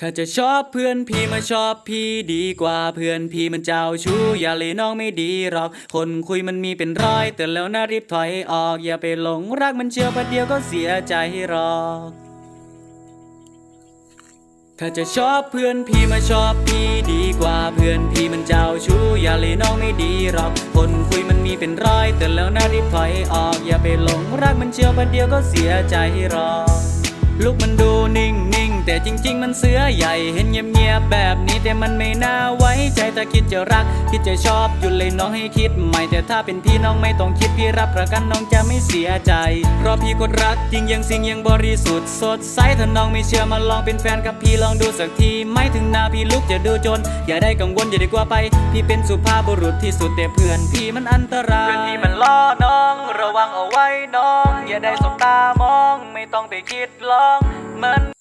ถ้าจะชอบเพื่อนพี่มาชอบพี่ดีกว่าเพื่อนพี่มันเจ้าชู้อย่าเลยน้องไม่ดีหรอก คนคุยมันมีเป็นร้อยเตือนแล้วนะรีบถอยออกอย่าไปหลงรักมันเชียวประเดียวก็เสียใจหรอกถ้าจะชอบเพื่อนพี่มาชอบพี่ดีกว่าเพื่อนพี่มันเจ้าชู้อย่าเลยน้องไม่ดีหรอก คนคุยมันมีเป็นร้อยเตือนแล้วนะรีบถอยออกอย่าไปหลงรักมันเชียวประเดียวก็เสียใจหรอกลูกมันดูนิ่ง จริง ๆ มันเสือใหญ่เห็นเงียบๆแบบนี้แต่มันไม่น่าไว้ใจถ้าคิดจะรัก คิดจะชอบอยู่เลยน้องให้คิดใหม่แต่ถ้าเป็นพี่น้องไม่ต้องคิดพี่รับประกันน้องจะไม่เสียใจ เพราะพี่กดรักจริงยังสิ่งยังบริสุทธิ์สดใสถ้าน้องไม่เชื่อมาลองเป็นแฟนกับพี่ลองดูสักทีไม่ถึงนาพี่ลุกจะดูจน อย่าได้กังวลอย่าได้กลัวไป พี่เป็นสุภาพบุรุษที่สุดแต่เพื่อนพี่มันอันตรายเพื่อนพี่มันล่อน้อง ระวังเอาไว้น้อง อย่าได้สบตามอง ไม่ต้องไปคิดลองมัน